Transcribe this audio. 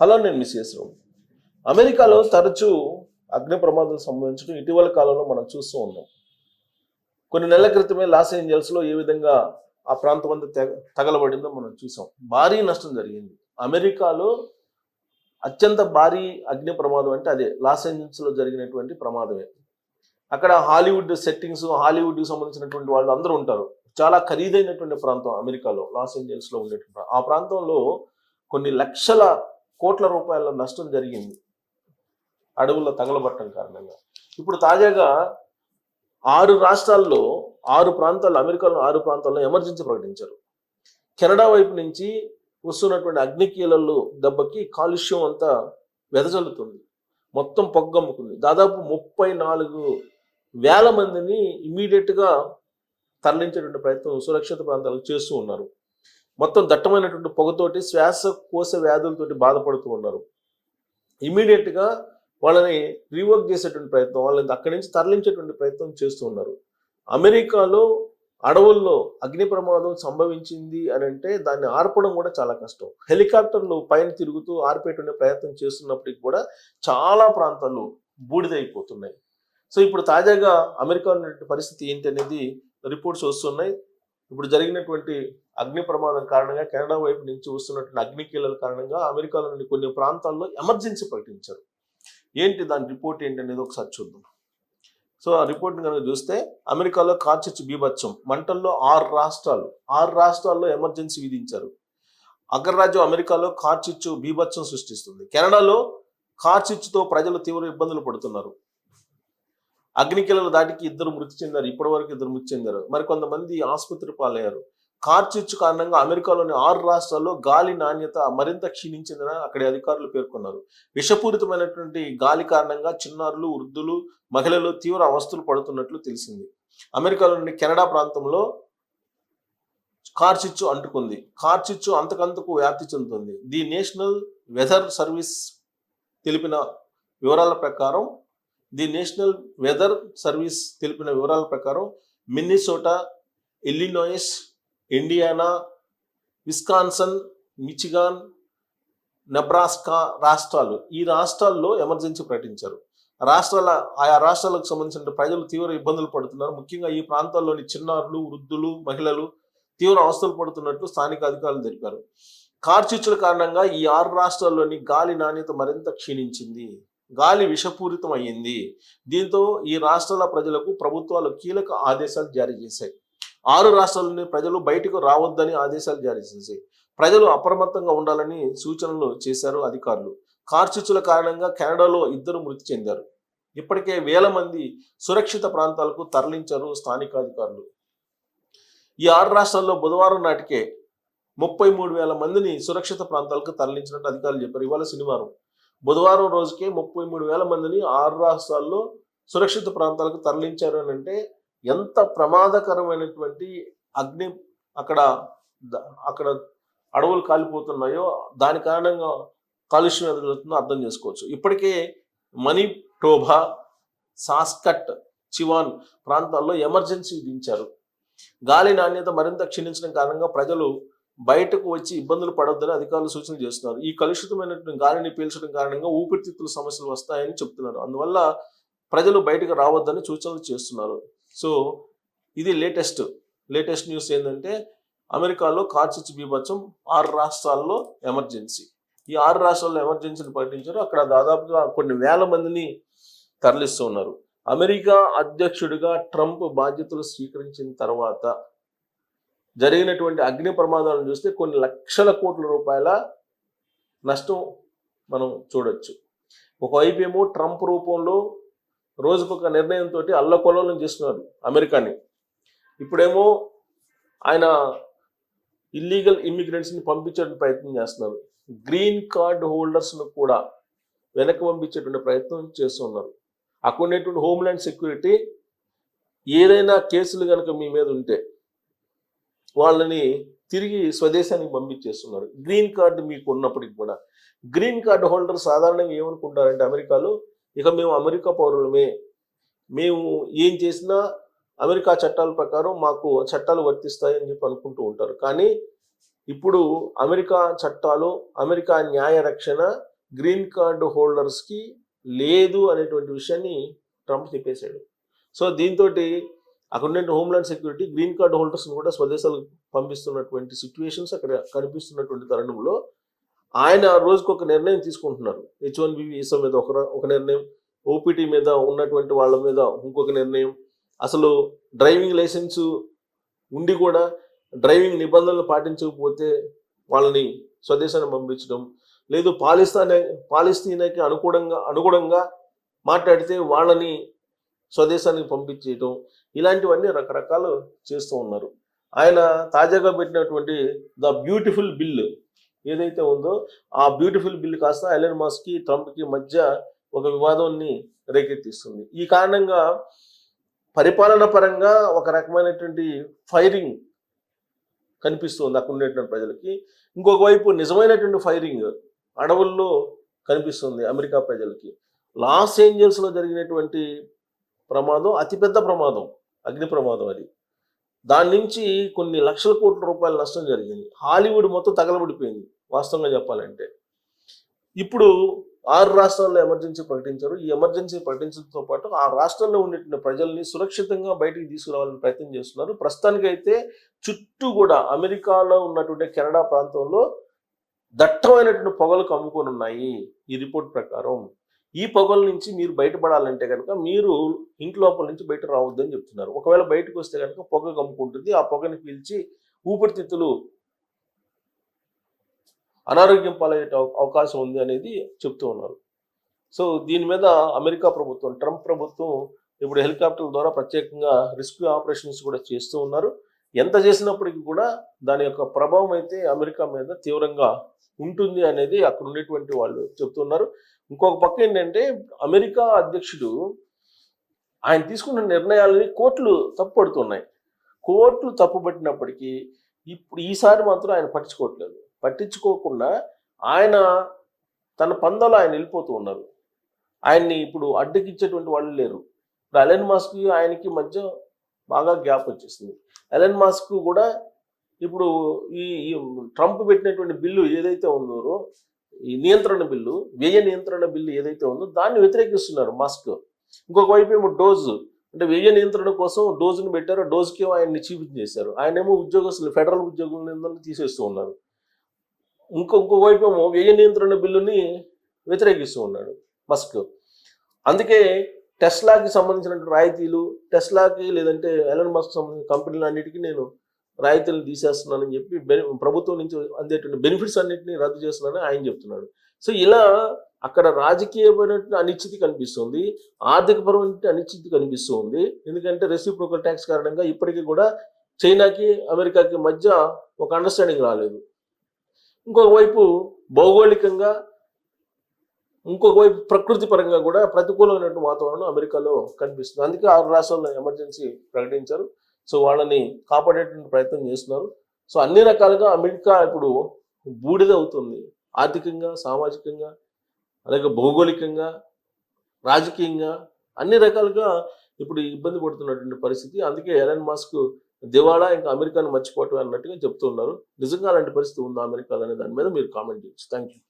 Hello నేను miss చేసాం అమెరికాలో తరచూ అగ్ని ప్రమాదాలు సంభవించడం ఇటీవల కాలంలో మనం చూస్తూ ఉన్నాం. కొన్ని నెలల క్రితమే లాస్ ఏంజల్స్లో ఏ విధంగా ఆ ప్రాంతం అంతా తెగ తగలబడిందో మనం చూసాం. భారీ నష్టం జరిగింది. అమెరికాలో అత్యంత భారీ అగ్ని ప్రమాదం అంటే అదే లాస్ ఏంజల్స్లో జరిగినటువంటి ప్రమాదమే. అక్కడ హాలీవుడ్ సెట్టింగ్స్ హాలీవుడ్కి సంబంధించినటువంటి వాళ్ళు అందరూ ఉంటారు. చాలా ఖరీదైనటువంటి ప్రాంతం అమెరికాలో లాస్ ఏంజల్స్లో ఉండేటువంటి ఆ ప్రాంతంలో కొన్ని లక్షల కోట్ల రూపాయల నష్టం జరిగింది. అడవుల్లో తగలబట్టడం కారణంగా. ఇప్పుడు తాజాగా ఆరు రాష్ట్రాల్లో ఆరు ప్రాంతాల్లో అమెరికాలో ఆరు ప్రాంతాల్లో ఎమర్జెన్సీ ప్రకటించారు. కెనడా వైపు నుంచి వస్తున్నటువంటి అగ్నికీలలు దెబ్బకి కాలుష్యం అంతా వెదజల్లుతుంది. మొత్తం పొగ్గమ్ముకుంది దాదాపు ముప్పై నాలుగు వేల మందిని ఇమీడియట్గా తరలించేటువంటి ప్రయత్నం సురక్షిత ప్రాంతాలకు చేస్తూ ఉన్నారు. మొత్తం దట్టమైనటువంటి పొగతోటి శ్వాసకోశ వ్యాధులతోటి బాధపడుతూ ఉన్నారు. ఇమీడియట్గా వాళ్ళని రీవర్క్ చేసేటువంటి ప్రయత్నం వాళ్ళని అక్కడి నుంచి తరలించేటువంటి ప్రయత్నం చేస్తూ ఉన్నారు. అమెరికాలో అడవుల్లో అగ్ని ప్రమాదం సంభవించింది అని అంటే దాన్ని ఆర్పడం కూడా చాలా కష్టం. హెలికాప్టర్లు పైన తిరుగుతూ ఆర్పేటువంటి ప్రయత్నం చేస్తున్నప్పటికి కూడా చాలా ప్రాంతాలు బూడిదైపోతున్నాయి. సో ఇప్పుడు తాజాగా అమెరికా ఉన్నటువంటి పరిస్థితి ఏంటి అనేది రిపోర్ట్స్ వస్తున్నాయి. ఇప్పుడు జరిగినటువంటి అగ్ని ప్రమాదం కారణంగా కెనడా వైపు నుంచి వస్తున్నటువంటి అగ్నికీలల కారణంగా అమెరికాలోని కొన్ని ప్రాంతాల్లో ఎమర్జెన్సీ ప్రకటించారు. ఏంటి దాని రిపోర్ట్ ఏంటి అనేది ఒకసారి చూద్దాం. సో ఆ రిపోర్ట్ని కనుక చూస్తే అమెరికాలో కార్చిచ్చు బీభత్సం మంటల్లో ఆరు రాష్ట్రాలు ఆరు రాష్ట్రాల్లో ఎమర్జెన్సీ విధించారు. అగ్రరాజ్యం అమెరికాలో కార్చిచ్చు బీభత్సం సృష్టిస్తుంది. కెనడాలో కార్చిచ్చుతో ప్రజలు తీవ్ర ఇబ్బందులు పడుతున్నారు. అగ్నికిలల దాటికి ఇద్దరు మృతి చెందారు ఇప్పటి వరకు ఇద్దరు మృతి చెందారు. మరి కొంతమంది ఆసుపత్రి పాలయ్యారు. కార్చిచ్చు కారణంగా అమెరికాలోని ఆరు రాష్ట్రాల్లో గాలి నాణ్యత మరింత క్షీణించిందని అక్కడి అధికారులు పేర్కొన్నారు. విషపూరితమైనటువంటి గాలి కారణంగా చిన్నారులు వృద్ధులు మహిళలు తీవ్ర అవస్థలు పడుతున్నట్లు తెలిసింది. అమెరికాలోని కెనడా ప్రాంతంలో కార్చిచ్చు అంటుకుంది. కార్చిచ్చు అంతకంతకు వ్యాప్తి చెందుతుంది. ది నేషనల్ వెదర్ సర్వీస్ తెలిపిన వివరాల ప్రకారం ది నేషనల్ వెదర్ సర్వీస్ తెలిపిన వివరాల ప్రకారం Minnesota Illinois Indiana Wisconsin Michigan Nebraska రాష్ట్రాలు ఈ రాష్ట్రాల్లో ఎమర్జెన్సీ ప్రకటించారు. రాష్ట్రాల ఆయా రాష్ట్రాలకు సంబంధించిన ప్రజలు తీవ్ర ఇబ్బందులు పడుతున్నారు. ముఖ్యంగా ఈ ప్రాంతాల్లోని చిన్నారులు వృద్ధులు మహిళలు తీవ్ర అవస్థలు పడుతున్నట్లు స్థానిక అధికారులు తెలిపారు. కార్చిచ్చుల కారణంగా ఈ ఆరు రాష్ట్రాల్లోని గాలి నాణ్యత మరింత క్షీణించింది. గాలి విషపూరితం అయ్యింది దీంతో ఈ రాష్ట్రాల ప్రజలకు ప్రభుత్వాలు కీలక ఆదేశాలు జారీ చేశాయి. ఆరు రాష్ట్రాల్లోని ప్రజలు బయటకు రావద్దని ఆదేశాలు జారీ చేశాయి. ప్రజలు అప్రమత్తంగా ఉండాలని సూచనలు చేశారు అధికారులు. కార్చిచ్చుల కారణంగా కెనడాలో ఇద్దరు మృతి చెందారు. ఇప్పటికే వేల మంది సురక్షిత ప్రాంతాలకు తరలించారు స్థానిక అధికారులు. ఈ ఆరు రాష్ట్రాల్లో బుధవారం నాటికే ముప్పై మూడు వేల మందిని సురక్షిత ప్రాంతాలకు తరలించినట్టు అధికారులు చెప్పారు. ఇవాళ శనివారం బుధవారం రోజుకే ముప్పై మూడు వేల మందిని ఆరు రాష్ట్రాల్లో సురక్షిత ప్రాంతాలకు తరలించారు అని అంటే ఎంత ప్రమాదకరమైనటువంటి అగ్ని అక్కడ అక్కడ అడవులు కాలిపోతున్నాయో దాని కారణంగా కాలుష్యం ఎదురవుతుందో అర్థం చేసుకోవచ్చు. ఇప్పటికే మణిటోభా సాస్కట్ చివాన్ ప్రాంతాల్లో ఎమర్జెన్సీ విధించారు. గాలి నాణ్యత మరింత క్షీణించడం కారణంగా ప్రజలు బయటకు వచ్చి ఇబ్బందులు పడొద్దని అధికారులు సూచనలు చేస్తున్నారు. ఈ కలుషితమైనటువంటి గాలిని పీల్చడం కారణంగా ఊపిరితిత్తుల సమస్యలు వస్తాయని చెప్తున్నారు. అందువల్ల ప్రజలు బయటకు రావద్దని సూచనలు చేస్తున్నారు. సో ఇది లేటెస్ట్ లేటెస్ట్ న్యూస్ ఏంటంటే అమెరికాలో కార్చిచ్చు బీభత్సం ఆరు రాష్ట్రాల్లో ఎమర్జెన్సీ. ఈ ఆరు రాష్ట్రాల్లో ఎమర్జెన్సీని ప్రకటించారు అక్కడ దాదాపుగా కొన్ని వేల మందిని తరలిస్తూ ఉన్నారు అమెరికా అధ్యక్షుడిగా ట్రంప్ బాధ్యతలు స్వీకరించిన తర్వాత జరిగినటువంటి అగ్ని ప్రమాదాలను చూస్తే కొన్ని లక్షల కోట్ల రూపాయల నష్టం మనం చూడొచ్చు. ఒకవైపు ఏమో ట్రంప్ రూపంలో రోజుకొక నిర్ణయంతో అల్లకొల్లం చేస్తున్నారు అమెరికాని. ఇప్పుడేమో ఆయన ఇల్లీగల్ ఇమ్మిగ్రెంట్స్ని పంపించడానికి ప్రయత్నం చేస్తున్నారు. గ్రీన్ కార్డ్ హోల్డర్స్ను కూడా వెనక్కి పంపించేటువంటి ప్రయత్నం చేస్తున్నారు అక్కడ ఉండేటువంటి హోమ్లాండ్ సెక్యూరిటీ ఏదైనా కేసులు కనుక మీ మీద ఉంటే వాళ్ళని తిరిగి స్వదేశానికి పంపించేస్తున్నారు. గ్రీన్ కార్డు మీకు ఉన్నప్పటికి కూడా. గ్రీన్ కార్డు హోల్డర్ సాధారణంగా ఏమనుకుంటారంటే అమెరికాలో ఇక మేము అమెరికా పౌరులమే. మేము ఏం చేసినా అమెరికా చట్టాల ప్రకారం మాకు చట్టాలు వర్తిస్తాయని చెప్పి అనుకుంటూ ఉంటారు. కానీ ఇప్పుడు అమెరికా చట్టాలు అమెరికా న్యాయ రక్షణ గ్రీన్ కార్డు హోల్డర్స్కి లేదు అనేటువంటి విషయాన్ని ట్రంప్ చెప్పేశాడు సో దీంతో అక్కడ హోమ్లాండ్ సెక్యూరిటీ గ్రీన్ కార్డ్ హోల్డర్స్ని కూడా స్వదేశాలకు పంపిస్తున్నటువంటి సిచ్యువేషన్స్ అక్కడ కనిపిస్తున్నటువంటి తరుణంలో ఆయన రోజుకు ఒక నిర్ణయం తీసుకుంటున్నారు. హెచ్ వన్ వీసా మీద ఒక ఒక నిర్ణయం ఓపీటీ మీద ఉన్నటువంటి వాళ్ళ మీద ఇంకొక నిర్ణయం. అసలు డ్రైవింగ్ లైసెన్స్ ఉండి కూడా డ్రైవింగ్ నిబంధనలు పాటించకపోతే వాళ్ళని స్వదేశాన్ని పంపించడం లేదు పాలిస్తానే పాలిస్తీనాకి అనుకూలంగా అనుగుణంగా మాట్లాడితే వాళ్ళని స్వదేశానికి పంపించేయటం ఇలాంటివన్నీ రకరకాలు చేస్తూ ఉన్నారు. ఆయన తాజాగా పెట్టినటువంటి ద బ్యూటిఫుల్ బిల్ ఏదైతే ఉందో ఆ బ్యూటిఫుల్ బిల్ కాస్త ఎలన్ మాస్కి ట్రంప్కి మధ్య ఒక వివాదాన్ని రేకెత్తిస్తుంది. ఈ కారణంగా పరిపాలన పరంగా ఒక రకమైనటువంటి ఫైరింగ్ కనిపిస్తుంది అక్కడ ఉండేటువంటి ప్రజలకి. ఇంకొక వైపు నిజమైనటువంటి ఫైరింగ్ అడవుల్లో కనిపిస్తుంది అమెరికా ప్రజలకి. లాస్ ఏంజల్స్లో జరిగినటువంటి ప్రమాదం అతిపెద్ద ప్రమాదం అగ్ని ప్రమాదం అది. దాని నుంచి కొన్ని లక్షల కోట్ల రూపాయల నష్టం జరిగింది. హాలీవుడ్ మొత్తం తగలబడిపోయింది వాస్తవంగా చెప్పాలంటే. ఇప్పుడు ఆరు రాష్ట్రాల్లో ఎమర్జెన్సీ ప్రకటించారు. ఈ ఎమర్జెన్సీ ప్రకటించడంతో పాటు ఆ రాష్ట్రాల్లో ఉండేటువంటి ప్రజల్ని సురక్షితంగా బయటికి తీసుకురావాలని ప్రయత్నం చేస్తున్నారు. ప్రస్తుతానికైతే చుట్టూ కూడా అమెరికాలో ఉన్నటువంటి కెనడా ప్రాంతంలో దట్టమైనటువంటి పొగలు కమ్ముకొని ఉన్నాయి ఈ రిపోర్ట్ ప్రకారం. ఈ పొగల నుంచి మీరు బయటపడాలంటే కనుక మీరు ఇంటి లోపల నుంచి బయట రావద్దని చెప్తున్నారు. ఒకవేళ బయటకు వస్తే కనుక పొగ కమ్ముకుంటుంది ఆ పొగని పీల్చి ఊపిరితిత్తులు అనారోగ్యం పాలయ్యే అవకాశం ఉంది అనేది చెప్తూ ఉన్నారు. సో దీని మీద అమెరికా ప్రభుత్వం ట్రంప్ ప్రభుత్వం ఇప్పుడు హెలికాప్టర్ల ద్వారా ప్రత్యేకంగా రెస్క్యూ ఆపరేషన్స్ కూడా చేస్తూ ఉన్నారు. ఎంత చేసినప్పటికీ కూడా దాని యొక్క ప్రభావం అయితే అమెరికా మీద తీవ్రంగా ఉంటుంది అనేది అక్కడ ఉండేటువంటి వాళ్ళు చెప్తున్నారు ఇంకొక పక్క ఏంటంటే అమెరికా అధ్యక్షుడు ఆయన తీసుకున్న నిర్ణయాలని కోర్టులు తప్పుపడుతున్నాయి. కోర్టులు తప్పుపట్టినప్పటికీ ఇప్పుడు ఈసారి మాత్రం ఆయన పట్టించుకోవట్లేదు. పట్టించుకోకుండా ఆయన తన పందలో ఆయన వెళ్ళిపోతూ ఉన్నారు. ఆయన్ని ఇప్పుడు అడ్డకిచ్చేటువంటి వాళ్ళు లేరు. ఇప్పుడు అలెన్ మాస్క్ ఆయనకి మధ్య బాగా గ్యాప్ వచ్చేసింది. అలెన్ మాస్క్ కూడా ఇప్పుడు ఈ ట్రంప్ పెట్టినటువంటి బిల్లు ఏదైతే ఉందో ఈ నియంత్రణ బిల్లు వ్యయ నియంత్రణ బిల్లు ఏదైతే ఉందో దాన్ని వ్యతిరేకిస్తున్నారు మాస్క్. ఇంకొక వైపు ఏమో డోజ్. అంటే వ్యయ నియంత్రణ కోసం డోజ్ని పెట్టారు డోజుకి ఆయన్ని చీఫ్ చేశారు ఆయనేమో ఉద్యోగస్తులు ఫెడరల్ ఉద్యోగులను తీసేస్తూ ఉన్నారు. ఇంకో ఇంకో వైపు ఏమో వ్యయ నియంత్రణ బిల్లుని వ్యతిరేకిస్తూ ఉన్నాడు మస్క్. అందుకే టెస్లాకి సంబంధించిన రాయితీలు టెస్లాకి లేదంటే ఎలన్ మస్క్ సంబంధించిన కంపెనీలు అన్నిటికీ నేను రాయితీలు తీసేస్తున్నానని చెప్పి ప్రభుత్వం నుంచి అందేటువంటి బెనిఫిట్స్ అన్నింటినీ రద్దు చేస్తున్నానని ఆయన చెప్తున్నాడు. సో ఇలా అక్కడ రాజకీయమైనటువంటి అనిశ్చితి కనిపిస్తుంది. ఆర్థికపరమైన అనిశ్చితి కనిపిస్తుంది. ఎందుకంటే రెసిప్రోకల్ ట్యాక్స్ కారణంగా ఇప్పటికీ కూడా చైనాకి అమెరికాకి మధ్య ఒక అండర్స్టాండింగ్ రాలేదు. ఇంకొక వైపు భౌగోళికంగా ఇంకొక వైపు ప్రకృతి పరంగా కూడా ప్రతికూలమైనటువంటి వాతావరణం అమెరికాలో కనిపిస్తుంది. అందుకే ఆరు రాష్ట్రాల్లో ఎమర్జెన్సీ ప్రకటించారు. సో వాళ్ళని కాపాడేటువంటి ప్రయత్నం చేస్తున్నారు. సో అన్ని రకాలుగా అమెరికా ఇప్పుడు బూడిద అవుతుంది. ఆర్థికంగా సామాజికంగా అలాగే భౌగోళికంగా రాజకీయంగా అన్ని రకాలుగా ఇప్పుడు ఇబ్బంది పడుతున్నటువంటి పరిస్థితి. అందుకే ఎలన్ మాస్క్ దివాళా ఇంకా అమెరికాను మర్చిపోవటం అన్నట్టుగా చెప్తున్నారు నిజంగా అలాంటి పరిస్థితి ఉందా అమెరికాలో అనే దాని మీద మీరు కామెంట్ చేయొచ్చు. Thank you